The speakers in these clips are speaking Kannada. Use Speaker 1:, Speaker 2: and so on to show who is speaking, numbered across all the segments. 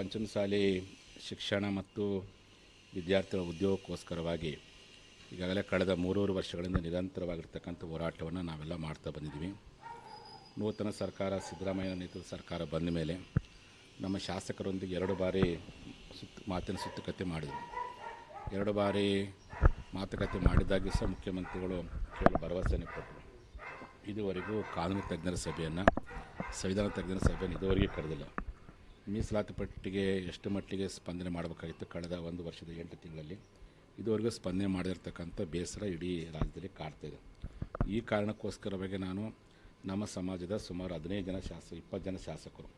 Speaker 1: ಪಂಚಮಸಾಲಿ ಶಿಕ್ಷಣ ಮತ್ತು ವಿದ್ಯಾರ್ಥಿಗಳ ಉದ್ಯೋಗಕ್ಕೋಸ್ಕರವಾಗಿ ಈಗಾಗಲೇ ಕಳೆದ ಮೂರೂರು ವರ್ಷಗಳಿಂದ ನಿರಂತರವಾಗಿರ್ತಕ್ಕಂಥ ಹೋರಾಟವನ್ನು ನಾವೆಲ್ಲ ಮಾಡ್ತಾ ಬಂದಿದ್ದೀವಿ. ನೂತನ ಸರ್ಕಾರ, ಸಿದ್ದರಾಮಯ್ಯ ನೇತೃತ್ವದ ಸರ್ಕಾರ ಬಂದ ಮೇಲೆ ನಮ್ಮ ಶಾಸಕರೊಂದಿಗೆ ಎರಡು ಬಾರಿ ಸುತ್ತು, ಮಾತಿನ ಸುತ್ತುಕತೆ ಮಾಡಿದರು. ಎರಡು ಬಾರಿ ಮಾತುಕತೆ ಮಾಡಿದಾಗಿ ಸಹ ಮುಖ್ಯಮಂತ್ರಿಗಳು ಕೇಳಿ ಭರವಸೆಯನ್ನು ಕೊಟ್ಟರು. ಇದುವರೆಗೂ ಕಾನೂನು ತಜ್ಞರ ಸಭೆಯನ್ನು, ಸಂವಿಧಾನ ತಜ್ಞರ ಸಭೆಯನ್ನು ಇದುವರೆಗೂ ಕರೆದಿಲ್ಲ. ಮೀಸಲಾತಿ ಪಟ್ಟಿಗೆ ಎಷ್ಟು ಮಟ್ಟಿಗೆ ಸ್ಪಂದನೆ ಮಾಡಬೇಕಾಗಿತ್ತು ಕಳೆದ ಒಂದು ವರ್ಷದ ಎಂಟು ತಿಂಗಳಲ್ಲಿ? ಇದುವರೆಗೂ ಸ್ಪಂದನೆ ಮಾಡಿರ್ತಕ್ಕಂಥ ಬೇಸರ ಇಡೀ ರಾಜ್ಯದಲ್ಲಿ ಕಾಡ್ತಾಯಿದೆ ಈ ಕಾರಣಕ್ಕೋಸ್ಕರವಾಗಿ ನಾನು ನಮ್ಮ ಸಮಾಜದ ಸುಮಾರು ಹದಿನೈದು ಜನ ಶಾಸಕ ಇಪ್ಪತ್ತು ಜನ ಶಾಸಕರು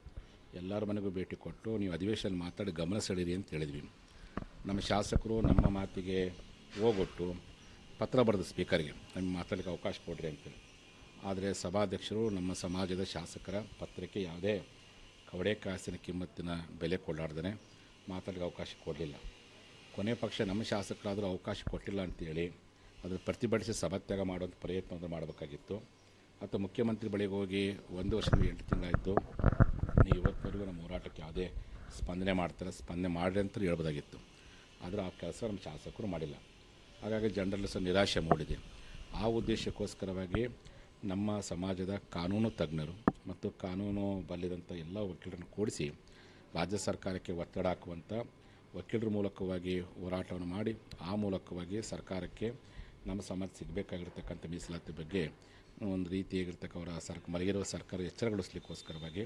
Speaker 1: ಎಲ್ಲರ ಮನೆಗೂ ಭೇಟಿ ಕೊಟ್ಟು ನೀವು ಅಧಿವೇಶನ ಮಾತಾಡಿ ಗಮನ ಸೆಳೀರಿ ಅಂತ ಹೇಳಿದ್ವಿ. ನಮ್ಮ ಶಾಸಕರು ನಮ್ಮ ಮಾತಿಗೆ ಹೋಗೊಟ್ಟು ಪತ್ರ ಬರೆದು ಸ್ಪೀಕರ್ಗೆ ನಮಗೆ ಮಾತಾಡಲಿಕ್ಕೆ ಅವಕಾಶ ಕೊಡ್ರಿ ಅಂತೇಳಿ. ಆದರೆ ಸಭಾಧ್ಯಕ್ಷರು ನಮ್ಮ ಸಮಾಜದ ಶಾಸಕರ ಪತ್ರಕ್ಕೆ ಯಾವುದೇ ಕವಡೆ ಕಾಸಿನ ಕಿಮ್ಮತ್ತಿನ ಬೆಲೆ ಕೊಳ್ಳಾರ್ದೇ ಮಾತಾಡಿಗೆ ಅವಕಾಶ ಕೊಡಲಿಲ್ಲ. ಕೊನೆ ಪಕ್ಷ ನಮ್ಮ ಶಾಸಕರಾದರೂ ಅವಕಾಶ ಕೊಟ್ಟಿಲ್ಲ ಅಂತೇಳಿ ಅದನ್ನು ಪ್ರತಿಭಟಿಸಿ ಸಭಾತ್ಯಾಗ ಮಾಡುವಂಥ ಪ್ರಯತ್ನವನ್ನು ಮಾಡಬೇಕಾಗಿತ್ತು. ಅಥವಾ ಮುಖ್ಯಮಂತ್ರಿ ಬಳಿಗೆ ಹೋಗಿ ಒಂದು ವರ್ಷದಿಂದ ಎಂಟು ತಿಂಗಳಾಯಿತು. ನೀ ಇವತ್ತವರೆಗೂ ನಮ್ಮ ಹೋರಾಟಕ್ಕೆ ಯಾವುದೇ ಸ್ಪಂದನೆ ಮಾಡ್ತಾರೆ ಸ್ಪಂದನೆ ಮಾಡಿರಿ ಅಂತ ಹೇಳ್ಬೋದಾಗಿತ್ತು. ಆದರೆ ಆ ಕೆಲಸ ನಮ್ಮ ಶಾಸಕರು ಮಾಡಿಲ್ಲ. ಹಾಗಾಗಿ ಜನರಲ್ಲಿ ಸಹ ನಿರಾಶೆ ಮೂಡಿದೆ. ಆ ಉದ್ದೇಶಕ್ಕೋಸ್ಕರವಾಗಿ ನಮ್ಮ ಸಮಾಜದ ಕಾನೂನು ತಜ್ಞರು ಮತ್ತು ಕಾನೂನು ಬಲ್ಲಿದಂಥ ಎಲ್ಲ ವಕೀಲರನ್ನು ಕೂಡಿಸಿ ರಾಜ್ಯ ಸರ್ಕಾರಕ್ಕೆ ಒತ್ತಡ ಹಾಕುವಂಥ ವಕೀಲರ ಮೂಲಕವಾಗಿ ಹೋರಾಟವನ್ನು ಮಾಡಿ ಆ ಮೂಲಕವಾಗಿ ಸರ್ಕಾರಕ್ಕೆ ನಮ್ಮ ಸಮಾಜ ಸಿಗಬೇಕಾಗಿರ್ತಕ್ಕಂಥ ಮೀಸಲಾತಿ ಬಗ್ಗೆ ಒಂದು ರೀತಿಯಾಗಿರ್ತಕ್ಕವರ ಸರ್ಕ ಮಲಗಿರುವ ಸರ್ಕಾರ ಎಚ್ಚರಗೊಳಿಸ್ಲಿಕ್ಕೋಸ್ಕರವಾಗಿ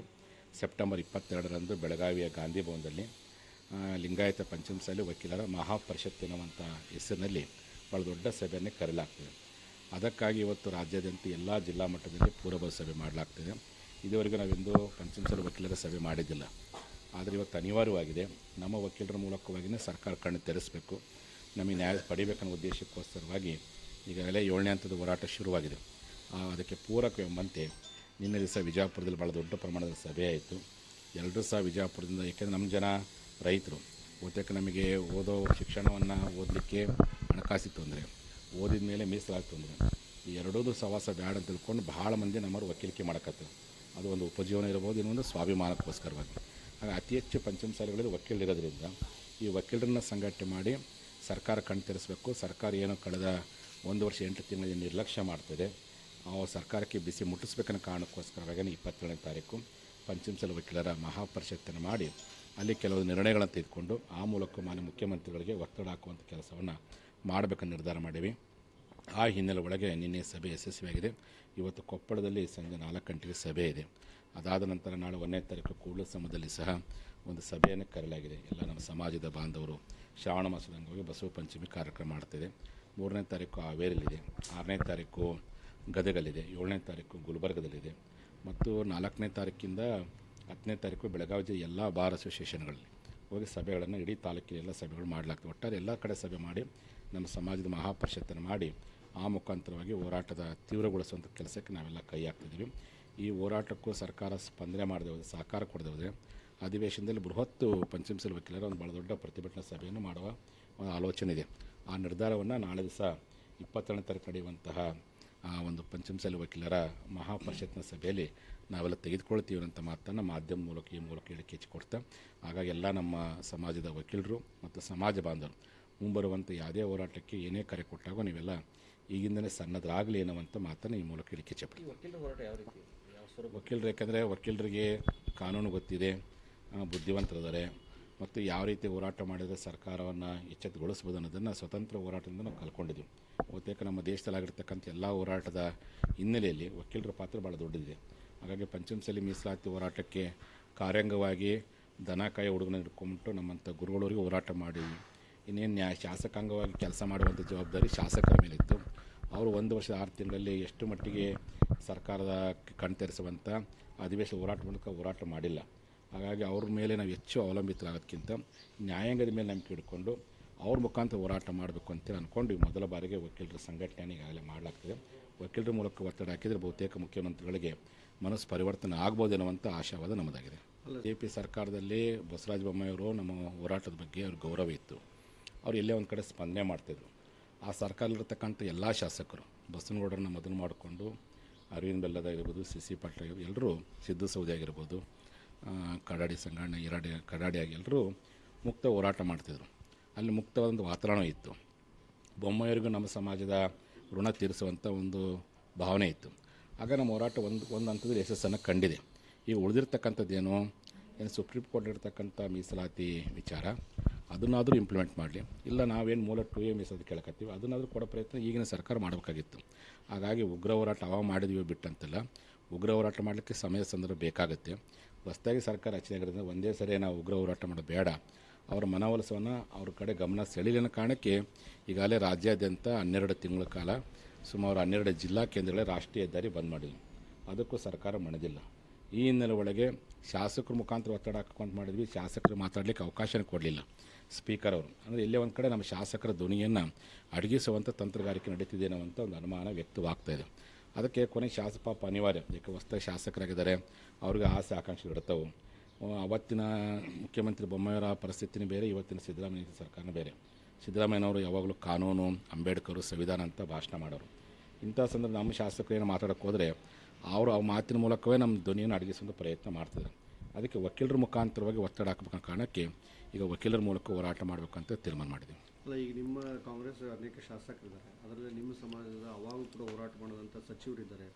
Speaker 1: ಸೆಪ್ಟೆಂಬರ್ ಇಪ್ಪತ್ತೆರಡರಂದು ಬೆಳಗಾವಿಯ ಗಾಂಧಿ ಭವನದಲ್ಲಿ ಲಿಂಗಾಯತ ಪಂಚಮಸಾಲಿ ವಕೀಲರ ಮಹಾಪರಿಷತ್ ಎನ್ನುವಂಥ ಹೆಸರಿನಲ್ಲಿ ಭಾಳ ದೊಡ್ಡ ಸಭೆಯನ್ನೇ ಕರೆಯಲಾಗ್ತದೆ. ಅದಕ್ಕಾಗಿ ಇವತ್ತು ರಾಜ್ಯಾದ್ಯಂತ ಎಲ್ಲ ಜಿಲ್ಲಾ ಮಟ್ಟದಲ್ಲಿ ಪೂರ್ವಭಾವಿ ಸಭೆ ಮಾಡಲಾಗ್ತದೆ. ಇದುವರೆಗೂ ನಾವೆಂದು ಪಂಚಮಸಾಲಿ ವಕೀಲರ ಸಭೆ ಮಾಡಿದ್ದಿಲ್ಲ. ಆದರೆ ಇವತ್ತು ಅನಿವಾರ್ಯವಾಗಿದೆ. ನಮ್ಮ ವಕೀಲರ ಮೂಲಕವಾಗಿಯೇ ಸರ್ಕಾರ ಕಣ್ಣು ತೆರೆಸಬೇಕು. ನಮಗೆ ನ್ಯಾಯ ಪಡಿಬೇಕನ್ನೋ ಉದ್ದೇಶಕ್ಕೋಸ್ಕರವಾಗಿ ಈಗಾಗಲೇ ಏಳನೇ ಹಂತದ ಹೋರಾಟ ಶುರುವಾಗಿದೆ. ಅದಕ್ಕೆ ಪೂರಕ ಎಂಬಂತೆ ನಿನ್ನೆ ದಿವಸ ವಿಜಯಪುರದಲ್ಲಿ ಭಾಳ ದೊಡ್ಡ ಪ್ರಮಾಣದ ಸಭೆ ಆಯಿತು. ಎಲ್ಲರೂ ಸಹ ವಿಜಯಪುರದಿಂದ ಏಕೆಂದರೆ ನಮ್ಮ ಜನ ರೈತರು. ಬಹುತೇಕ ನಮಗೆ ಓದೋ ಶಿಕ್ಷಣವನ್ನು ಓದಲಿಕ್ಕೆ ಹಣಕಾಸಿಗೆ ತೊಂದರೆ ಓದಿದ ಮೇಲೆ ಮೀಸಲಾಗಿ ತೊಂದರೆ. ಈ ಎರಡೂ ಸವಾಸ ಬೇಡ ಅಂತ ತಿಳ್ಕೊಂಡು ಭಾಳ ಮಂದಿ ನಮ್ಮವ್ರು ವಕೀಲಿಕೆ ಮಾಡಕತ್ತಾರೆ. ಅದು ಒಂದು ಉಪಜೀವನ ಇರ್ಬೋದು, ಇನ್ನೊಂದು ಸ್ವಾಭಿಮಾನಕ್ಕೋಸ್ಕರವಾಗಿ. ಹಾಗೆ ಅತಿ ಹೆಚ್ಚು ಪಂಚಮಸಾಲಿಗಳಲ್ಲಿ ವಕೀಲರಿರೋದ್ರಿಂದ ಈ ವಕೀಲರನ್ನ ಸಂಘಟನೆ ಮಾಡಿ ಸರ್ಕಾರ ಕಣ್ತರಿಸಬೇಕು ಸರ್ಕಾರ ಏನು ಕಳೆದ ಒಂದು ವರ್ಷ, ಎಂಟು ತಿಂಗಳ ನಿರ್ಲಕ್ಷ್ಯ ಮಾಡ್ತದೆ. ಸರ್ಕಾರಕ್ಕೆ ಬಿಸಿ ಮುಟ್ಟಿಸ್ಬೇಕನ್ನೋ ಕಾರಣಕ್ಕೋಸ್ಕರವಾಗಿ ಇಪ್ಪತ್ತೇಳನೇ ತಾರೀಕು ಪಂಚಮಸಲ ವಕೀಲರ ಮಹಾಪರಿಷತ್ತನ್ನು ಮಾಡಿ ಅಲ್ಲಿ ಕೆಲವು ನಿರ್ಣಯಗಳನ್ನು ತೆಗೆದುಕೊಂಡು ಆ ಮೂಲಕ ಮಾನ್ಯ ಮುಖ್ಯಮಂತ್ರಿಗಳಿಗೆ ಒತ್ತಡ ಹಾಕುವಂಥ ಕೆಲಸವನ್ನು ಮಾಡಬೇಕು ನಿರ್ಧಾರ ಮಾಡೀವಿ. ಆ ಹಿನ್ನೆಲೆ ಒಳಗೆ ನಿನ್ನೆ ಸಭೆ ಯಶಸ್ವಿಯಾಗಿದೆ. ಇವತ್ತು ಕೊಪ್ಪಳದಲ್ಲಿ ಸಂಜೆ ನಾಲ್ಕು ಗಂಟೆಗೆ ಸಭೆ ಇದೆ. ಅದಾದ ನಂತರ ನಾಳೆ ಒಂದನೇ ತಾರೀಕು ಕೂಡಲ ಸಮದಲ್ಲಿ ಸಹ ಒಂದು ಸಭೆಯನ್ನು ಕರೆಯಲಾಗಿದೆ. ಎಲ್ಲ ನಮ್ಮ ಸಮಾಜದ ಬಾಂಧವರು ಶ್ರಾವಣ ಮಾಸದ ಅಂಗವಾಗಿ ಬಸವ ಪಂಚಮಿ ಕಾರ್ಯಕ್ರಮ ಮಾಡ್ತಿದೆ. ಮೂರನೇ ತಾರೀಕು ಹಾವೇರಿಲಿದೆ ಆರನೇ ತಾರೀಕು ಗದಗಲ್ಲಿದೆ. ಏಳನೇ ತಾರೀಕು ಗುಲ್ಬರ್ಗದಲ್ಲಿದೆ. ಮತ್ತು ನಾಲ್ಕನೇ ತಾರೀಕಿಂದ ಹತ್ತನೇ ತಾರೀಕು ಬೆಳಗಾವಿ ಜಿಲ್ಲೆ ಎಲ್ಲ ಬಾರ್ ಅಸೋಸಿಯೇಷನ್ಗಳಲ್ಲಿ ಹೋಗಿ ಸಭೆಗಳನ್ನು ಇಡೀ ತಾಲೂಕಿನ ಎಲ್ಲ ಸಭೆಗಳು ಮಾಡಲಾಗ್ತದೆ. ಒಟ್ಟಾರೆ ಎಲ್ಲ ಕಡೆ ಸಭೆ ಮಾಡಿ ನಮ್ಮ ಸಮಾಜದ ಮಹಾಪರಿಷತ್ತನ್ನು ಮಾಡಿ ಆ ಮುಖಾಂತರವಾಗಿ ಹೋರಾಟದ ತೀವ್ರಗೊಳಿಸುವಂಥ ಕೆಲಸಕ್ಕೆ ನಾವೆಲ್ಲ ಕೈ ಹಾಕ್ತಿದ್ದೀವಿ. ಈ ಹೋರಾಟಕ್ಕೂ ಸರ್ಕಾರ ಸ್ಪಂದನೆ ಮಾಡದೆ ಸಹಕಾರ ಕೊಡದೆ ಹೋದರೆ, ಅಧಿವೇಶನದಲ್ಲಿ ಬೃಹತ್ತು ಪಂಚಮಸಲ್ ವಕೀಲರ ಒಂದು ಭಾಳ ದೊಡ್ಡ ಪ್ರತಿಭಟನಾ ಸಭೆಯನ್ನು ಮಾಡುವ ಒಂದು ಆಲೋಚನೆ ಇದೆ. ಆ ನಿರ್ಧಾರವನ್ನು ನಾಳೆ ದಿವಸ ಇಪ್ಪತ್ತೆರಡನೇ ತಾರೀಕು ನಡೆಯುವಂತಹ ಒಂದು ಪಂಚಮಸಾಲಿ ವಕೀಲರ ಮಹಾಪರಿಷತ್ನ ಸಭೆಯಲ್ಲಿ ನಾವೆಲ್ಲ ತೆಗೆದುಕೊಳ್ತೀವಿ ಅಂತ ಮಾತನ್ನು ಮಾಧ್ಯಮ ಮೂಲಕ ಈ ಮೂಲಕ ಹೇಳಿಕೆ ಹೆಚ್ಚಿಕೊಡ್ತಾ ಹಾಗಾಗಿ ಎಲ್ಲ ನಮ್ಮ ಸಮಾಜದ ವಕೀಲರು ಮತ್ತು ಸಮಾಜ ಬಾಂಧವರು ಮುಂಬರುವಂಥ ಯಾವುದೇ ಹೋರಾಟಕ್ಕೆ ಏನೇ ಕರೆ ಕೊಟ್ಟಾಗೋ ನೀವೆಲ್ಲ ಈಗಿಂದಲೇ ಸಣ್ಣದಾಗಲಿ ಏನೋ ಅಂತ ಮಾತನ್ನು ಈ ಮೂಲಕ ಇಳಿಕೆ ಹೆಚ್ಚಿಪಡ್ತೀವಿ
Speaker 2: ವಕೀಲರ
Speaker 1: ಯಾಕಂದರೆ ವಕೀಲರಿಗೆ ಕಾನೂನು ಗೊತ್ತಿದೆ ಬುದ್ಧಿವಂತರಿದ್ದಾರೆ. ಮತ್ತು ಯಾವ ರೀತಿ ಹೋರಾಟ ಮಾಡಿದರೆ ಸರ್ಕಾರವನ್ನು ಎಚ್ಚೆತ್ತುಗೊಳಿಸ್ಬೋದು ಅನ್ನೋದನ್ನು ಸ್ವತಂತ್ರ ಹೋರಾಟದಿಂದ ನಾವು ಕಲ್ಕೊಂಡಿದ್ದೀವಿ ಬಹುತೇಕ ನಮ್ಮ ದೇಶದಲ್ಲಾಗಿರ್ತಕ್ಕಂಥ ಎಲ್ಲ ಹೋರಾಟದ ಹಿನ್ನೆಲೆಯಲ್ಲಿ ವಕೀಲರ ಪಾತ್ರ ಭಾಳ ದೊಡ್ಡದಿದೆ. ಹಾಗಾಗಿ ಪಂಚಮಸಲಿ ಮೀಸಲಾತಿ ಹೋರಾಟಕ್ಕೆ ಕಾರ್ಯಾಂಗವಾಗಿ ದನ ಕಾಯಿ ಹುಡುಗನ ಹಿಡ್ಕೊಂಬಿಟ್ಟು ನಮ್ಮಂಥ ಗುರುಗಳವರಿಗೆ ಹೋರಾಟ ಮಾಡಿ ಇನ್ನೇನು ನ್ಯಾಯ ಶಾಸಕಾಂಗವಾಗಿ ಕೆಲಸ ಮಾಡುವಂಥ ಜವಾಬ್ದಾರಿ ಶಾಸಕರ ಮೇಲಿತ್ತು. ಅವರು ಒಂದು ವರ್ಷದ ಆರು ತಿಂಗಳಲ್ಲಿ ಎಷ್ಟು ಮಟ್ಟಿಗೆ ಸರ್ಕಾರದ ಕಣ್ ತೆರೆಸುವಂಥ ಅಧಿವೇಶನ ಹೋರಾಟ ಮೂಲಕ ಹೋರಾಟ ಮಾಡಿಲ್ಲ. ಹಾಗಾಗಿ ಅವ್ರ ಮೇಲೆ ನಾವು ಹೆಚ್ಚು ಅವಲಂಬಿತರಾಗೋದಕ್ಕಿಂತ ನ್ಯಾಯಾಂಗದ ಮೇಲೆ ನಂಬಿಕೆ ಇಟ್ಕೊಂಡು ಅವ್ರ ಮುಖಾಂತರ ಹೋರಾಟ ಮಾಡಬೇಕು ಅಂತೇಳಿ ಅಂದ್ಕೊಂಡು ಈ ಮೊದಲ ಬಾರಿಗೆ ವಕೀಲರ ಸಂಘಟನೆ ಈಗಾಗಲೇ ಮಾಡಲಾಗ್ತದೆ. ವಕೀಲರ ಮೂಲಕ ಒತ್ತಡ ಹಾಕಿದರೆ ಬಹುತೇಕ ಮುಖ್ಯಮಂತ್ರಿಗಳಿಗೆ ಮನಸ್ಸು ಪರಿವರ್ತನೆ ಆಗ್ಬೋದು ಎನ್ನುವಂಥ ಆಶಾವಾದ ನಮ್ಮದಾಗಿದೆ. ಜೆ ಪಿ ಸರ್ಕಾರದಲ್ಲಿ ಬಸವರಾಜ ಬೊಮ್ಮಾಯಿಯವರು ನಮ್ಮ ಹೋರಾಟದ ಬಗ್ಗೆ ಅವ್ರ ಗೌರವ ಇತ್ತು. ಅವ್ರು ಎಲ್ಲೇ ಒಂದು ಕಡೆ ಸ್ಪಂದನೆ ಮಾಡ್ತಿದ್ರು. ಆ ಸರ್ಕಾರದಲ್ಲಿರ್ತಕ್ಕಂಥ ಎಲ್ಲ ಶಾಸಕರು, ಬಸವನಗೌಡರನ್ನ ಮೊದಲು ಮಾಡಿಕೊಂಡು, ಅರವಿಂದ್ ಬೆಲ್ಲದ ಆಗಿರ್ಬೋದು ಸಿ ಸಿ ಪಾಟೀಲ್ ಎಲ್ಲರೂ ಸಿದ್ದು ಸೌದಿ ಆಗಿರ್ಬೋದು ಕಡಾಡಿ ಸಂಗಣ್ಣ ಇರಾಡಿ ಆಗಿ ಎಲ್ಲರೂ ಮುಕ್ತ ಹೋರಾಟ ಮಾಡ್ತಿದ್ರು. ಅಲ್ಲಿ ಮುಕ್ತವಾದ ವಾತಾವರಣ ಇತ್ತು. ಬೊಮ್ಮೆಯವರಿಗೂ ನಮ್ಮ ಸಮಾಜದ ಋಣ ತೀರಿಸುವಂಥ ಒಂದು ಭಾವನೆ ಇತ್ತು. ಆಗ ನಮ್ಮ ಹೋರಾಟ ಒಂದು ಒಂದು ಹಂತದಲ್ಲಿ ಯಶಸ್ಸನ್ನು ಕಂಡಿದೆ. ಈಗ ಉಳಿದಿರ್ತಕ್ಕಂಥದ್ದೇನು? ಏನು ಸುಪ್ರೀಂ ಕೋರ್ಟ್ ಇರ್ತಕ್ಕಂಥ ಮೀಸಲಾತಿ ವಿಚಾರ? ಅದನ್ನಾದರೂ ಇಂಪ್ಲಿಮೆಂಟ್ ಮಾಡಲಿ. ಇಲ್ಲ ನಾವೇನು ಮೂಲ ಟು ಎಂ ಎಸ್ ಅದು ಕೇಳಕತ್ತೀವಿ. ಅದನ್ನಾದರೂ ಕೊಡೋ ಪ್ರಯತ್ನ ಈಗಿನ ಸರ್ಕಾರ ಮಾಡಬೇಕಾಗಿತ್ತು. ಹಾಗಾಗಿ ಉಗ್ರ ಹೋರಾಟ ಅವ ಮಾಡಿದ್ವಿ ಬಿಟ್ಟಂತಲ್ಲ, ಉಗ್ರ ಹೋರಾಟ ಮಾಡಲಿಕ್ಕೆ ಸಮಯ ಸಂದರ್ಭ ಬೇಕಾಗುತ್ತೆ. ಹೊಸದಾಗಿ ಸರ್ಕಾರ ರಚನೆ ಆಗಿರೋದ್ರಿಂದ ಒಂದೇ ಸರಿ ನಾವು ಉಗ್ರ ಹೋರಾಟ ಮಾಡೋದು ಬೇಡ. ಅವರ ಮನವೊಲಿಸವನ್ನು ಅವ್ರ ಕಡೆ ಗಮನ ಸೆಳೀಲಿನ ಕಾರಣಕ್ಕೆ ಈಗಾಗಲೇ ರಾಜ್ಯಾದ್ಯಂತ ಹನ್ನೆರಡು ತಿಂಗಳ ಕಾಲ ಸುಮಾರು ಹನ್ನೆರಡು ಜಿಲ್ಲಾ ಕೇಂದ್ರಗಳೇ ರಾಷ್ಟ್ರೀಯ ಹೆದ್ದಾರಿ ಬಂದ್ ಮಾಡಿದ್ವಿ. ಅದಕ್ಕೂ ಸರ್ಕಾರ ಮಣಿದಿಲ್ಲ. ಈ ಹಿನ್ನೆಲೆ ಒಳಗೆ ಶಾಸಕರ ಮುಖಾಂತರ ಒತ್ತಡ ಹಾಕೊಂಡು ಮಾಡಿದ್ವಿ. ಶಾಸಕರು ಮಾತಾಡಲಿಕ್ಕೆ ಅವಕಾಶ ಕೊಡಲಿಲ್ಲ. ಸ್ಪೀಕರ್ ಅವರು. ಅಂದರೆ ಇಲ್ಲೇ ಒಂದು ಕಡೆ ನಮ್ಮ ಶಾಸಕರ ಧ್ವನಿಯನ್ನು ಅಡಗಿಸುವಂಥ ತಂತ್ರಗಾರಿಕೆ ನಡೀತಿದೆ ಅನ್ನುವಂಥ ಒಂದು ಅನುಮಾನ ವ್ಯಕ್ತವಾಗ್ತಾ ಇದೆ. ಅದಕ್ಕೆ ಕೊನೆ ಶಾಸಕ ಪಾಪ ಅನಿವಾರ್ಯ. ಯಾಕೆ ಹೊಸ ಶಾಸಕರಾಗಿದ್ದಾರೆ, ಅವ್ರಿಗೆ ಆಸೆ ಆಕಾಂಕ್ಷೆಗಳು ಇರ್ತವೆ ಅವತ್ತಿನ ಮುಖ್ಯಮಂತ್ರಿ ಬೊಮ್ಮಾಯಿಯವರ ಪರಿಸ್ಥಿತಿನೇ ಬೇರೆ, ಇವತ್ತಿನ ಸಿದ್ದರಾಮಯ್ಯ ಸರ್ಕಾರನೇ ಬೇರೆ. ಸಿದ್ದರಾಮಯ್ಯನವರು ಯಾವಾಗಲೂ ಕಾನೂನು, ಅಂಬೇಡ್ಕರ್, ಸಂವಿಧಾನ ಅಂತ ಭಾಷಣ ಮಾಡೋರು. ಇಂಥ ಸಂದರ್ಭ ನಮ್ಮ ಶಾಸಕರು ಏನು ಮಾತಾಡೋಕ್ಕೆ ಹೋದರೆ ಅವರು ಆ ಮಾತಿನ ಮೂಲಕವೇ ನಮ್ಮ ಧ್ವನಿಯನ್ನು ಅಡಗಿಸುವಂಥ ಪ್ರಯತ್ನ ಮಾಡ್ತಿದ್ದಾರೆ. ಅದಕ್ಕೆ ವಕೀಲರ ಮುಖಾಂತರವಾಗಿ ಒತ್ತಡ ಹಾಕಬೇಕ ಕಾರಣಕ್ಕೆ ಈಗ ವಕೀಲರ ಮೂಲಕ ಹೋರಾಟ ಮಾಡಬೇಕಂತ ತೀರ್ಮಾನ ಮಾಡಿದ್ವಿ
Speaker 3: ಅಲ್ಲ ಈಗ ನಿಮ್ಮ ಕಾಂಗ್ರೆಸ್ ಅನೇಕ ಶಾಸಕರಿದ್ದಾರೆ. ಅದರಲ್ಲಿ ನಿಮ್ಮ ಸಮಾಜದ ಅವಾಗೂ ಕೂಡ ಹೋರಾಟ ಮಾಡಿದಂಥ ಸಚಿವರಿದ್ದಾರೆ.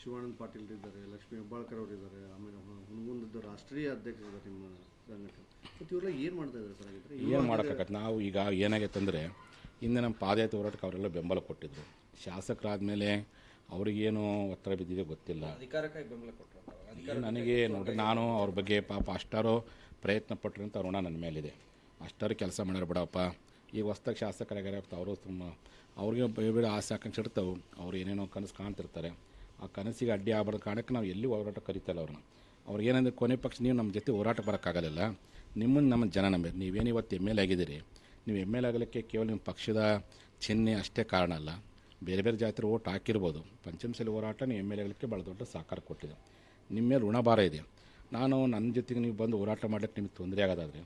Speaker 3: ಶಿವಾನಂದ ಪಾಟೀಲ್ ಇದ್ದಾರೆ ಲಕ್ಷ್ಮೀ ಹೆಬ್ಬಾಳ್ಕರ್ ಅವರಿದ್ದಾರೆ ಆಮೇಲೆ ಹುಣಗುಂದದ್ದು ರಾಷ್ಟ್ರೀಯ ಅಧ್ಯಕ್ಷರಿದ್ದಾರೆ ನಿಮ್ಮ ಸಂಘಟನೆ. ಮತ್ತು ಇವರೆಲ್ಲ ಏನು ಮಾಡ್ತಾ ಇದ್ದಾರೆ ಸರ್
Speaker 1: ಏನು ಮಾಡೋಕ್ಕಾಗತ್ತೆ ನಾವು ಈಗ ಏನಾಗೈತೆ ಅಂದರೆ ಹಿಂದೆ ನಮ್ಮ ಪಾದಯಾತ್ರೆ ಹೋರಾಟಕ್ಕೆ ಅವರೆಲ್ಲ ಬೆಂಬಲ ಕೊಟ್ಟಿದ್ದರು ಶಾಸಕರಾದಮೇಲೆ ಅವ್ರಿಗೇನು ಒತ್ತಡ ಬಿದ್ದಿದೆ ಗೊತ್ತಿಲ್ಲ.
Speaker 2: ಅಧಿಕಾರಕ್ಕಾಗಿ ಬೆಂಬಲ ಕೊಟ್ಟರು
Speaker 1: ನನಗೆ ನೋಡ್ರಿ ನಾನು ಅವ್ರ ಬಗ್ಗೆ ಪಾಪ ಅಷ್ಟಾರು ಪ್ರಯತ್ನ ಪಟ್ಟರು ಅಂತ ಋಣ ನನ್ನ ಮೇಲಿದೆ. ಅಷ್ಟಾರು ಕೆಲಸ ಮಾಡ್ಯಾರ ಬಿಡಪ್ಪ. ಈಗ ಹೊಸ್ದಾಗಿ ಶಾಸಕರಾಗ್ಯಾರ ಅವರು ತುಂಬ ಅವ್ರಿಗೆ ಬೇರೆ ಬೇರೆ ಆಸೆ ಆಕಾಂಕ್ಷೆ ಇರ್ತಾವೆ ಅವ್ರು ಏನೇನೋ ಕನಸು ಕಾಣ್ತಿರ್ತಾರೆ. ಆ ಕನಸಿಗೆ ಅಡ್ಡಿ ಆಗ್ಬಾರ್ದು ಕಾರಣಕ್ಕೆ ನಾವು ಎಲ್ಲಿ ಹೋರಾಟ ಕರಿತಲ್ಲ ಅವ್ರನ್ನ. ಅವ್ರಿಗೆ ಏನಂದ್ರೆ ಕೊನೆ ಪಕ್ಷ ನೀವು ನಮ್ಮ ಜೊತೆ ಹೋರಾಟ ಬರೋಕ್ಕಾಗಲ್ಲ ನಿಮ್ಮನ್ನು ನಮ್ಮ ಜನ ನಂಬಿ ನೀವೇನು ಇವತ್ತು ಎಂ ಎಲ್ ಆಗಿದ್ದೀರಿ? ನೀವು ಎಂ ಎಲ್ ಆಗಲಿಕ್ಕೆ ಕೇವಲ ನಿಮ್ಮ ಪಕ್ಷದ ಚಿಹ್ನೆ ಅಷ್ಟೇ ಕಾರಣ ಅಲ್ಲ. ಬೇರೆ ಬೇರೆ ಜಾತಿರು ಓಟ್ ಹಾಕಿರ್ಬೋದು. ಪಂಚಮಸಾಲಿ ಹೋರಾಟ ನೀವು ಎಂ ಎಲ್ ಆಗಲಿಕ್ಕೆ ಭಾಳ ದೊಡ್ಡ ಸಹಕಾರ ಕೊಟ್ಟಿದೆ. ನಿಮ್ಮ ಮೇಲೆ ಋಣಭಾರ ಇದೆ. ನಾನು ನನ್ನ ಜೊತೆಗೆ ನೀವು ಬಂದು ಹೋರಾಟ ಮಾಡಲಿಕ್ಕೆ ನಿಮಗೆ ತೊಂದರೆ ಆಗೋದಾದರೆ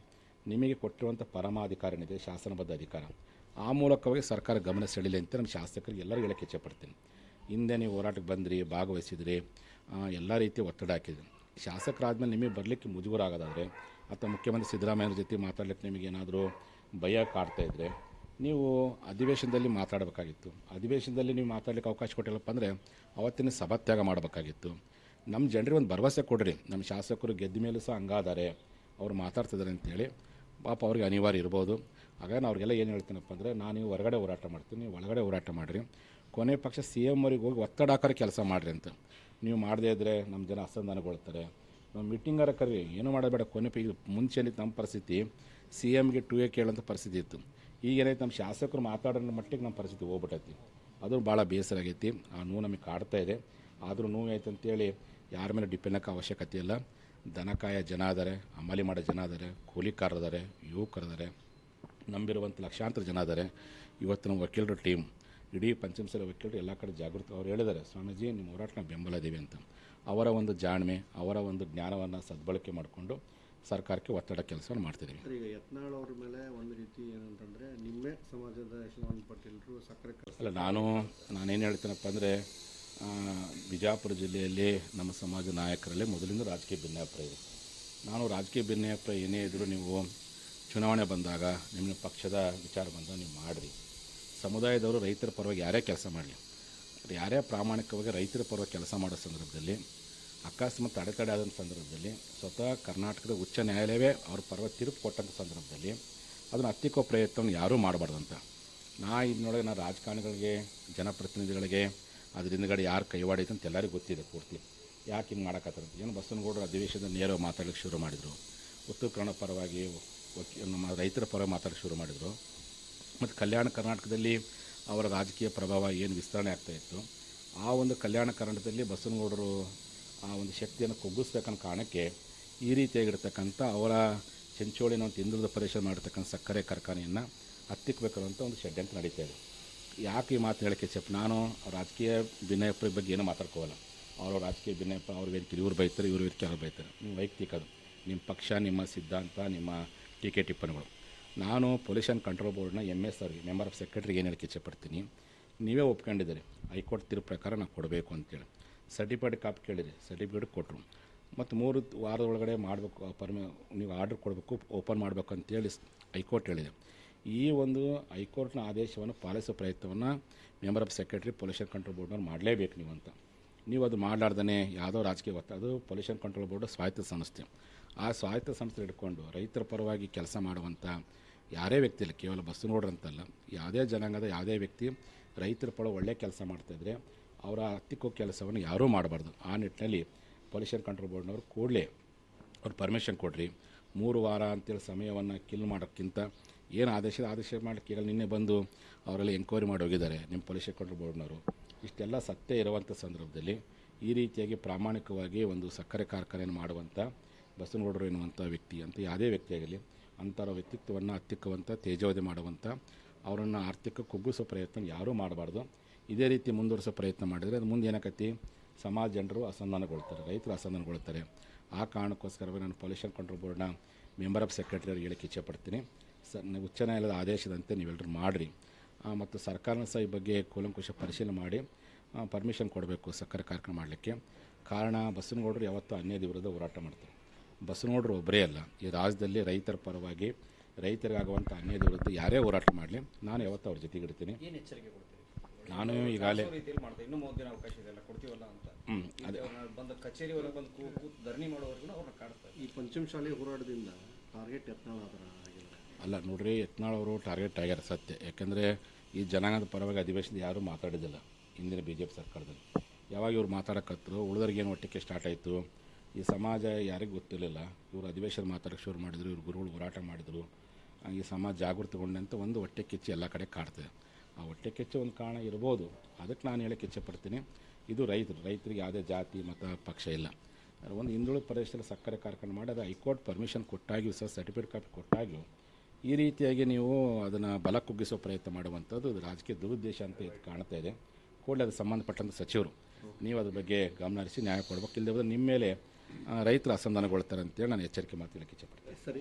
Speaker 1: ನಿಮಗೆ ಕೊಟ್ಟಿರುವಂಥ ಪರಮಾಧಿಕಾರ ಏನಿದೆ, ಶಾಸನಬದ್ಧ ಅಧಿಕಾರ, ಆ ಮೂಲಕವಾಗಿ ಸರ್ಕಾರ ಗಮನ ಸೆಳೀಲಿ ಅಂತ ನಮ್ಮ ಶಾಸಕರಿಗೆ ಎಲ್ಲರಿಗೂ ಹೇಳಕ್ಕೆ ಇಚ್ಛೆಪಡ್ತೀನಿ. ಹಿಂದೆ ನೀವು ಹೋರಾಟಕ್ಕೆ ಬಂದ್ರಿ, ಭಾಗವಹಿಸಿದ್ರಿ ಎಲ್ಲ ರೀತಿ ಒತ್ತಡ ಹಾಕಿದ್ರಿ. ಶಾಸಕರಾದ್ಮೇಲೆ ನಿಮಗೆ ಬರಲಿಕ್ಕೆ ಮುಜುಗರ ಆಗೋದಾದರೆ ಅಥವಾ ಮುಖ್ಯಮಂತ್ರಿ ಸಿದ್ದರಾಮಯ್ಯವ್ರ ಜೊತೆ ಮಾತಾಡ್ಲಿಕ್ಕೆ ನಿಮಗೆ ಏನಾದರೂ ಭಯ ಕಾಡ್ತಾ ಇದ್ದರೆ ನೀವು ಅಧಿವೇಶನದಲ್ಲಿ ಮಾತಾಡಬೇಕಾಗಿತ್ತು. ಅಧಿವೇಶನದಲ್ಲಿ ನೀವು ಮಾತಾಡಲಿಕ್ಕೆ ಅವಕಾಶ ಕೊಟ್ಟಿಲ್ಲಪ್ಪ ಅಂದರೆ ಅವತ್ತಿನ ಸಭಾತ್ಯಾಗ ಮಾಡಬೇಕಾಗಿತ್ತು. ನಮ್ಮ ಜನರಿಗೆ ಒಂದು ಭರವಸೆ ಕೊಡ್ರಿ. ನಮ್ಮ ಶಾಸಕರು ಗೆದ್ದ ಮೇಲೆ ಸಹ ಹಂಗಾದಾರೆ. ಅವ್ರು ಮಾತಾಡ್ತಿದ್ದಾರೆ ಅಂತೇಳಿ. ಪಾಪ ಅವ್ರಿಗೆ ಅನಿವಾರ್ಯ ಇರ್ಬೋದು. ಹಾಗಾಗಿ ನಾನು ಅವ್ರಿಗೆಲ್ಲ ಏನು ಹೇಳ್ತೀನಪ್ಪ ಅಂದರೆ ನಾನು ನೀವು ಹೊರಗಡೆ ಹೋರಾಟ ಮಾಡ್ತೀನಿ ನೀವು ಒಳಗಡೆ ಹೋರಾಟ ಮಾಡಿರಿ. ಕೊನೆ ಪಕ್ಷ ಸಿ ಎಂ ಹೋಗಿ ಒತ್ತಡ ಹಾಕೋರು ಕೆಲಸ ಮಾಡಿರಿ ಅಂತ. ನೀವು ಮಾಡದೇ ಇದ್ದರೆ ನಮ್ಮ ಜನ ಅಸಂಧಾನಗೊಳ್ತಾರೆ ನಾವು ಮೀಟಿಂಗಾರ ಕರಿ ಏನು ಮಾಡಬೇಡ. ಕೊನೆ ಪೀ ಮುಂಚೆ ನಮ್ಮ ಪರಿಸ್ಥಿತಿ ಸಿ ಎಮ್ಗೆ ಟು ಎ ಕೇಳೋಂಥ ಪರಿಸ್ಥಿತಿ ಇತ್ತು. ಈಗ ಏನೈತೆ ನಮ್ಮ ಶಾಸಕರು ಮಾತಾಡೋ ಮಟ್ಟಿಗೆ ನಮ್ಮ ಪರಿಸ್ಥಿತಿ ಹೋಗ್ಬಿಟ್ಟೈತಿ. ಅದು ಭಾಳ ಬೇಸರ ಆಗೈತಿ ಆ ನೋವು ನಮಗೆ ಕಾಡ್ತಾ ಇದೆ. ಆದರೂ ನೋವು ಆಯ್ತು ಅಂತೇಳಿ ಯಾರ ಮೇಲೆ ಡಿಪೆಂಡ್ ಹಾಕೋ ಅವಶ್ಯಕತೆ ಇಲ್ಲ. ದನಕಾಯ ಜನ ಅದಾರೆ ಅಮಲಿ ಮಾಡೋ ಜನ ಅದಾರೆ ಕೂಲಿಕಾರರಿದ್ದಾರೆ ಯುವಕರಿದ್ದಾರೆ ನಂಬಿರುವಂಥ ಲಕ್ಷಾಂತರ ಜನ ಅದಾರೆ ನಮ್ಮ ವಕೀಲರ ಟೀಮ್ ಇಡೀ ಪಂಚಮಸರ ವಕೀಲರು ಎಲ್ಲ ಕಡೆ ಜಾಗೃತಿ ಅವ್ರು ಹೇಳಿದ್ದಾರೆ, ಸ್ವಾಮೀಜಿ, ನಿಮ್ಮ ಹೋರಾಟನ ಬೆಂಬಲ ಇದ್ದೀವಿ ಅಂತ. ಅವರ ಒಂದು ಜಾಣ್ಮೆ, ಅವರ ಒಂದು ಜ್ಞಾನವನ್ನು ಸದ್ಬಳಕೆ ಮಾಡಿಕೊಂಡು ಸರ್ಕಾರಕ್ಕೆ ಒತ್ತಡ ಕೆಲಸವನ್ನು ಮಾಡ್ತಿದ್ದೀವಿ.
Speaker 3: ಈಗ ಯತ್ನಾಳ್ ಅವ್ರ ಮೇಲೆ ಒಂದು ರೀತಿ ಏನಂತಂದರೆ ನಿಮ್ಮೇ ಸಮಾಜದ ಶಿವಾನಂದ ಪಾಟೀಲರು ಸಕ್ಕರೆ
Speaker 1: ಅಲ್ಲ ನಾನು ನಾನೇನು ಹೇಳ್ತೀನಪ್ಪ ಅಂದರೆ ಬಿಜಾಪುರ ಜಿಲ್ಲೆಯಲ್ಲಿ ನಮ್ಮ ಸಮಾಜ ನಾಯಕರಲ್ಲಿ ಮೊದಲಿಂದ ರಾಜಕೀಯ ಭಿನ್ನಾಭಿಪ್ರಾಯ ಇದೆ. ನಾನು ರಾಜಕೀಯ ಭಿನ್ನಾಭಿಪ್ರಾಯ ಏನೇ ಇದ್ದರೂ ನೀವು ಚುನಾವಣೆ ಬಂದಾಗ ನಿಮ್ಮ ಪಕ್ಷದ ವಿಚಾರ ಬಂದಾಗ ನೀವು ಮಾಡಿರಿ. ಸಮುದಾಯದವರು ರೈತರ ಪರವಾಗಿ ಯಾರೇ ಕೆಲಸ ಮಾಡಲಿ. ಯಾರೇ ಪ್ರಾಮಾಣಿಕವಾಗಿ ರೈತರ ಪರವಾಗಿ ಕೆಲಸ ಮಾಡೋ ಸಂದರ್ಭದಲ್ಲಿ ಅಕಸ್ಮಾತ್ ಅಡೆತಡೆ ಆದಂಥ ಸಂದರ್ಭದಲ್ಲಿ ಸ್ವತಃ ಕರ್ನಾಟಕದ ಉಚ್ಚ ನ್ಯಾಯಾಲಯವೇ ಅವ್ರ ಪರ್ವ ತೀರ್ಪು ಕೊಟ್ಟಂಥ ಸಂದರ್ಭದಲ್ಲಿ ಅದನ್ನು ಹತ್ತಿಕ್ಕೋ ಪ್ರಯತ್ನವನ್ನು ಯಾರೂ ಮಾಡಬಾರ್ದಂತ. ನಾ ಇದನ್ನೊಳಗೆ ನಾ ರಾಜಕಾರಣಿಗಳಿಗೆ, ಜನಪ್ರತಿನಿಧಿಗಳಿಗೆ, ಅದ್ರ ಹಿಂದ್ಗಡೆ ಯಾರು ಕೈವಾಡೈತೆ ಅಂತ ಎಲ್ಲರಿಗೂ ಗೊತ್ತಿದೆ ಪೂರ್ತಿ. ಯಾಕೆ ಹಿಂಗೆ ಮಾಡೋಕ್ಕಾಗ್ತದೆ ಏನು ಬಸವನಗೌಡರು ಅಧಿವೇಶನದ ನೇರ ಮಾತಾಡೋಕ್ಕೆ ಶುರು ಮಾಡಿದರು. ಉತ್ತರ ಕನ್ನಡ ಪರವಾಗಿ ನಮ್ಮ ರೈತರ ಪರ ಮಾತಾಡೋಕ್ಕೆ ಶುರು ಮಾಡಿದರು. ಮತ್ತು ಕಲ್ಯಾಣ ಕರ್ನಾಟಕದಲ್ಲಿ ಅವರ ರಾಜಕೀಯ ಪ್ರಭಾವ ಏನು ವಿಸ್ತರಣೆ ಆಗ್ತಾಯಿತ್ತು ಆ ಒಂದು ಕಲ್ಯಾಣ ಕರ್ನಾಟಕದಲ್ಲಿ ಬಸವನಗೌಡರು ಆ ಒಂದು ಶಕ್ತಿಯನ್ನು ಕುಗ್ಗಿಸ್ಬೇಕನ್ನೋ ಕಾರಣಕ್ಕೆ ಈ ರೀತಿಯಾಗಿರ್ತಕ್ಕಂಥ ಅವರ ಚೆಂಚೋಳಿನ ಒಂದು ಇಂದ್ರದ ಪರಿಷತ್ ಮಾಡಿರ್ತಕ್ಕಂಥ ಸಕ್ಕರೆ ಕಾರ್ಖಾನೆಯನ್ನು ಹತ್ತಿಕ್ಕಬೇಕನ್ನುವಂಥ ಒಂದು ಷಡ್ಯಂತ್ರ ನಡೀತಾ ಇದೆ. ಯಾಕೆ ಈ ಮಾತು ಹೇಳಕ್ಕೆ ಚೆಪ್ ನಾನು ರಾಜಕೀಯ ಭಿನ್ನಾಭಿಪ್ರಾಯ ಬಗ್ಗೆ ಏನೂ ಮಾತಾಡ್ಕೋವಲ್ಲ. ಅವರು ರಾಜಕೀಯ ಭಿನ್ನಯಪ್ಪ ಅವ್ರ ವೇದಿಕೆ ಇವ್ರು ಬೈತಾರೆ, ಇವ್ರ ವೇದಿಕೆ ಅವ್ರು ಬೈತಾರೆ? ನಿಮ್ಮ ವೈಯಕ್ತಿಕ ಅದು. ನಿಮ್ಮ ಪಕ್ಷ, ನಿಮ್ಮ ಸಿದ್ಧಾಂತ, ನಿಮ್ಮ ಟೀಕೆ ಟಿಪ್ಪಣಿಗಳು. ನಾನು ಪೊಲ್ಯೂಷನ್ ಕಂಟ್ರೋಲ್ ಬೋರ್ಡ್ನ ಎಂ ಎಸ್ ಅವ್ರಿಗೆ, ಮೆಂಬರ್ ಆಫ್ ಸೆಕ್ರೆಟ್ರಿಗೆ ಏನು ಹೇಳಕ್ಕೆ ಇಚ್ಛೆಪಡ್ತೀನಿ ನೀವೇ ಒಪ್ಕೊಂಡಿದ್ದೀರಿ. ಹೈಕೋರ್ಟ್ ತೀರ್ಪು ಪ್ರಕಾರ ನಾವು ಕೊಡಬೇಕು ಅಂತೇಳಿ. ಸರ್ಟಿಫೈಡ್ ಕಾಪಿ ಕೇಳಿದೆ. ಸರ್ಟಿಫಿಕೇಟ್ ಕೊಟ್ಟರು ಮತ್ತು ಮೂರು ವಾರದ ಒಳಗಡೆ ಮಾಡಬೇಕು, ಪರ್ಮಿ, ನೀವು ಆರ್ಡ್ರ್ ಕೊಡಬೇಕು ಓಪನ್ ಮಾಡಬೇಕು ಅಂತೇಳಿ ಹೈಕೋರ್ಟ್ ಹೇಳಿದೆ. ಈ ಒಂದು ಹೈಕೋರ್ಟ್ನ ಆದೇಶವನ್ನು ಪಾಲಿಸೋ ಪ್ರಯತ್ನವನ್ನು member of secretary pollution control ಬೋರ್ಡ್ನವ್ರು ಮಾಡಲೇಬೇಕು ನೀವು ಅಂತ. ನೀವು ಅದು ಮಾಡಲಾರ್ದೇ ಯಾವುದೋ ರಾಜಕೀಯ ಒತ್ತ, ಅದು ಪೊಲ್ಯೂಷನ್ ಕಂಟ್ರೋಲ್ ಬೋರ್ಡ್ ಸ್ವಾಯತ್ತ ಸಂಸ್ಥೆ. ಆ ಸ್ವಾಯತ್ತ ಸಂಸ್ಥೆ ಹಿಡ್ಕೊಂಡು ರೈತರ ಪರವಾಗಿ ಕೆಲಸ ಮಾಡುವಂಥ ಯಾರೇ ವ್ಯಕ್ತಿ ಇಲ್ಲ, ಕೇವಲ ಬಸ್ಸು ನೋಡ್ರಂತಲ್ಲ, ಯಾವುದೇ ಜನಾಂಗದ ಯಾವುದೇ ವ್ಯಕ್ತಿ ರೈತರ ಪರ ಒಳ್ಳೆಯ ಕೆಲಸ ಮಾಡ್ತಾಯಿದ್ರೆ ಅವರ ಹತ್ತಿಕ್ಕೋ ಕೆಲಸವನ್ನು ಯಾರೂ ಮಾಡಬಾರ್ದು. ಆ ನಿಟ್ಟಿನಲ್ಲಿ ಪೊಲ್ಯೂಷನ್ ಕಂಟ್ರೋಲ್ ಬೋರ್ಡ್ನವರು ಕೂಡಲೇ ಅವ್ರು ಪರ್ಮಿಷನ್ ಕೊಡ್ರಿ. ಮೂರು ವಾರ ಅಂತೇಳಿ ಸಮಯವನ್ನು ಕಿಲ್ ಮಾಡೋಕ್ಕಿಂತ ಏನು ಆದೇಶ ಆದೇಶ ಮಾಡೋಕ್ಕೆ ಈಗ ನಿನ್ನೆ ಬಂದು ಅವರೆಲ್ಲ ಎಂಕ್ವೈರಿ ಮಾಡಿ ಹೋಗಿದ್ದಾರೆ ನಿಮ್ಮ ಪೊಲ್ಯೂಷನ್ ಕಂಟ್ರೋಲ್ ಬೋರ್ಡ್ನವರು. ಇಷ್ಟೆಲ್ಲ ಸತ್ಯ ಇರುವಂಥ ಸಂದರ್ಭದಲ್ಲಿ ಈ ರೀತಿಯಾಗಿ ಪ್ರಾಮಾಣಿಕವಾಗಿ ಒಂದು ಸಕ್ಕರೆ ಕಾರ್ಖಾನೆಯನ್ನು ಮಾಡುವಂಥ ಬಸವನಗೌಡರು ಎನ್ನುವಂಥ ವ್ಯಕ್ತಿ ಅಂತ ಯಾವುದೇ ವ್ಯಕ್ತಿಯಾಗಲಿ ಅಂಥವರ ವ್ಯಕ್ತಿತ್ವವನ್ನು ಹತ್ತಿಕ್ಕುವಂಥ ತೇಜೋವಧೆ ಮಾಡುವಂಥ ಅವರನ್ನು ಆರ್ಥಿಕ ಕುಗ್ಗಿಸೋ ಪ್ರಯತ್ನ ಯಾರೂ ಮಾಡಬಾರ್ದು. ಇದೇ ರೀತಿ ಮುಂದುವರಿಸೋ ಪ್ರಯತ್ನ ಮಾಡಿದರೆ ಅದು ಮುಂದೆ ಏನಾಕತಿ ಸಮಾಜ ಜನರು ಅಸಮಾಧಾನಗೊಳ್ತಾರೆ, ರೈತರು ಅಸಮಾಧಾನಗೊಳ್ತಾರೆ. ಆ ಕಾರಣಕ್ಕೋಸ್ಕರವೇ ನಾನು ಪೊಲ್ಯೂಷನ್ ಕಂಟ್ರೋಲ್ ಬೋರ್ಡ್ನ ಮೆಂಬರ್ ಆಫ್ ಸೆಕ್ರೆಟರಿ ಅವ್ರಿಗೆ ಹೇಳಕ್ಕೆ ಇಚ್ಛೆಪಡ್ತೀನಿ ಸರ್ ಉಚ್ಚ ನ್ಯಾಯಾಲಯದ ಆದೇಶದಂತೆ ನೀವೆಲ್ಲರೂ ಮಾಡಿರಿ. ಮತ್ತು ಸರ್ಕಾರನ ಸಹ ಈ ಬಗ್ಗೆ ಕೂಲಂಕುಶ ಪರಿಶೀಲನೆ ಮಾಡಿ ಪರ್ಮಿಷನ್ ಕೊಡಬೇಕು ಸಕ್ಕರೆ ಕಾರ್ಖಾನೆ ಮಾಡಲಿಕ್ಕೆ. ಕಾರಣ, ಬಸವನಗೌಡರು ಯಾವತ್ತೂ ಅನ್ಯಾಯದ ವಿರುದ್ಧ ಹೋರಾಟ ಮಾಡ್ತಾರೆ. ಬಸವನಗೌಡರು ಒಬ್ಬರೇ ಅಲ್ಲ. ಈ ರಾಜ್ಯದಲ್ಲಿ ರೈತರ ಪರವಾಗಿ ರೈತರಿಗಾಗುವಂಥ ಅನ್ಯಾಯದ ವಿರುದ್ಧ ಯಾರೇ ಹೋರಾಟ ಮಾಡಲಿ, ನಾನು ಯಾವತ್ತೂ ಅವ್ರ
Speaker 2: ಜೊತೆಗಿಡ್ತೀನಿ
Speaker 1: ನಾನು ಈಗಾಗಲೇ
Speaker 2: ಯಾವ ರೀತಿಯಲ್ಲಿ ಮಾಡ್ತಾರೆ ಇನ್ನೂ ಮೂವತ್ತು ದಿನ ಅವಕಾಶ ಇದೆಯಲ್ಲ ಕೊಡ್ತೀವಲ್ಲ ಅಂತ.
Speaker 1: ಹ್ಮ್,
Speaker 2: ಈಗ ಅವ್ರನ್ನ ಬಂದ ಕಚೇರಿ ಒಳಗೆ ಬಂದು ಕೂ ಕೂತು ಧರಣಿ ಮಾಡೋವರೆಗೂ ಅವ್ರನ್ನ ಕಾಡ್ತಾರೆ
Speaker 3: ಈ ಪಂಚಮಶಾಲಿ ಹೋರಾಟದಿಂದ ಟಾರ್ಗೆಟ್ ಯತ್ನಾಳ ಆದ್ರ ಆಗಿಲ್ಲ
Speaker 1: ಅಲ್ಲ ನೋಡ್ರಿ ಯತ್ನಾಳ್ ಅವರು ಟಾರ್ಗೆಟ್ ಆಗ್ಯಾರ ಸತ್ಯ. ಯಾಕಂದರೆ ಈ ಜನಾಂಗದ ಪರವಾಗಿ ಅಧಿವೇಶನ ಯಾರೂ ಮಾತಾಡಿದಿಲ್ಲ ಹಿಂದಿನ ಬಿ ಜೆ ಪಿ ಸರ್ಕಾರದಲ್ಲಿ. ಯಾವಾಗ ಇವ್ರು ಮಾತಾಡಕತ್ತರು ಉಳಿದವ್ರಿಗೆ ಏನು ಒಟ್ಟಿಗೆ ಸ್ಟಾರ್ಟ್ ಆಯಿತು? ಈ ಸಮಾಜ ಯಾರಿಗೂ ಗೊತ್ತಿರಲಿಲ್ಲ. ಇವರು ಅಧಿವೇಶನ ಮಾತಾಡೋಕ್ಕೆ ಶುರು ಮಾಡಿದ್ರು ಇವ್ರು ಗುರುಗಳು ಹೋರಾಟ ಮಾಡಿದರು. ಈ ಸಮಾಜ ಜಾಗೃತಿಗೊಂಡಂತ ಒಂದು ಹೊಟ್ಟೆ ಕಿಚ್ಚು ಎಲ್ಲ ಕಡೆ ಕಾಡ್ತದೆ ಆ ಹೊಟ್ಟೆ ಕೆಚ್ಚು ಒಂದು ಕಾರಣ ಇರ್ಬೋದು. ಅದಕ್ಕೆ ನಾನು ಹೇಳಕ್ಕೆ ಇಚ್ಛೆಪಡ್ತೀನಿ. ಇದು ರೈತರು. ರೈತರಿಗೆ ಯಾವುದೇ ಜಾತಿ, ಮತ, ಪಕ್ಷ ಇಲ್ಲ. ಒಂದು ಹಿಂದುಳಿದ ಪ್ರದೇಶದಲ್ಲಿ ಸಕ್ಕರೆ ಕಾರ್ಖಾನೆ ಮಾಡಿ ಅದು ಹೈಕೋರ್ಟ್ ಪರ್ಮಿಷನ್ ಕೊಟ್ಟಾಗ್ಯೂ ಸಹ, ಸರ್ಟಿಫಿಕೇಟ್ ಕಾಪಿ ಕೊಟ್ಟಾಗ್ಯೂ ಈ ರೀತಿಯಾಗಿ ನೀವು ಅದನ್ನು ಬಲ ಕುಗ್ಗಿಸೋ ಪ್ರಯತ್ನ ಮಾಡುವಂಥದ್ದು ರಾಜಕೀಯ ದುರುದ್ದೇಶ ಅಂತ ಇದು ಕಾಣ್ತಾ ಇದೆ. ಕೂಡಲೇ ಅದು ಸಂಬಂಧಪಟ್ಟಂಥ ಸಚಿವರು, ನೀವು ಅದ್ರ ಬಗ್ಗೆ ಗಮನ ಹರಿಸಿ ನ್ಯಾಯ ಕೊಡಬೇಕು ಇಲ್ಲದೆ ನಿಮ್ಮ ಮೇಲೆ ರೈತರು ಅಸಮಾಧಾನಗೊಳ್ತಾರೆ ಅಂತೇಳಿ ನಾನು ಎಚ್ಚರಿಕೆ ಮಾತು ಹೇಳಕ್ಕೆ
Speaker 3: ಸರಿ.